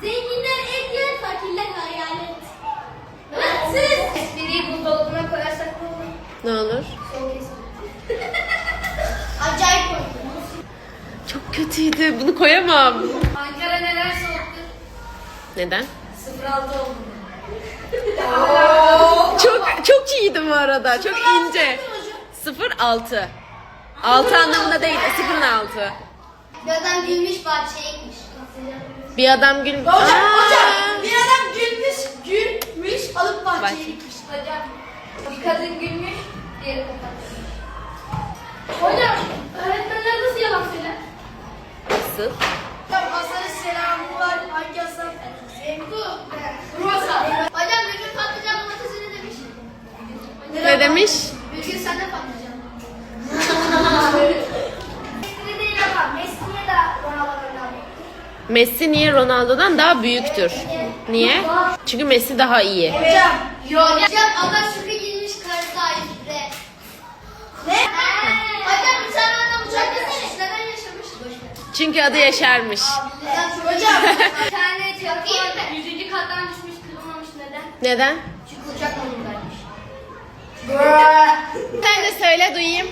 Zenginler et yer, fakirler hayalet. Siz espriyi buzdolabına koyarsak ne olur? Ne olur? Soğuk espri. Acayip komik. Çok kötüydü. Bunu koyamam. Ankara neler soğuktur? Neden? 06 oldu. Çok çok iyiydi bu arada. Çok ince. 06. 6 anlamında değil. 06. Bir adam gülmüş bahçeye gitmiş. Bir adam gül... Hocam, Aa! hocam bir adam gülmüş, gülmüş alıp bahçeye Bahçe. gitmiş. Hocam bir kadın gülmüş, diğeri kapatmış. Hocam öğretmenler nasıl yalan söyler? Nasıl? Hocam Hasan'ın selamı var. Hangi Hasan? Zengu. Kurmasa. Hocam bir gün patlıcan domatesi ne demiş? Ne demiş? Bir gün sen de patlıcan. Messi niye Ronaldo'dan daha büyüktür? Niye? Çünkü Messi daha iyi. Hocam. Yok. Hocam adam şüphe girmiş karısı Ayşe. Ne? Hocam bir tane adam uçakta sevmiş. Neden yaşamış? Çünkü adı Yaşar'mış. Hocam. Bir tane telefon 100. kattan düşmüş kırılmamış neden? Neden? Çünkü uçak modundaymış. Sen de söyle duyayım.